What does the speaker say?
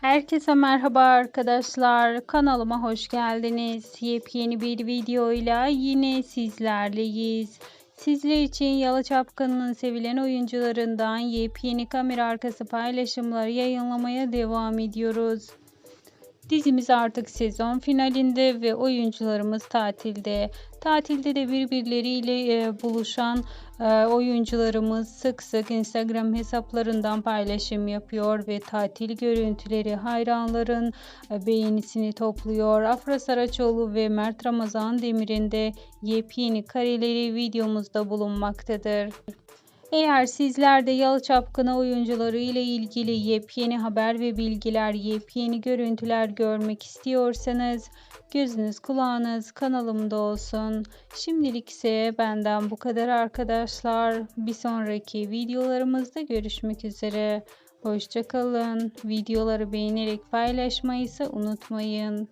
Herkese merhaba arkadaşlar. Kanalıma hoş geldiniz. Yepyeni bir videoyla yine sizlerleyiz. Sizler için Yalı Çapkın'ın sevilen oyuncularından yepyeni kamera arkası paylaşımları yayınlamaya devam ediyoruz. Dizimiz artık sezon finalinde ve oyuncularımız tatilde. Tatilde de birbirleriyle e, buluşan e, oyuncularımız sık sık Instagram hesaplarından paylaşım yapıyor ve tatil görüntüleri hayranların e, beğenisini topluyor. Afra Saraçoğlu ve Mert Ramazan Demir'in de yepyeni kareleri videomuzda bulunmaktadır. Eğer sizler de Yalı Çapkını oyuncuları ile ilgili yepyeni haber ve bilgiler, yepyeni görüntüler görmek istiyorsanız gözünüz kulağınız kanalımda olsun. Şimdilik ise benden bu kadar arkadaşlar. Bir sonraki videolarımızda görüşmek üzere. Hoşçakalın. Videoları beğenerek paylaşmayı ise unutmayın.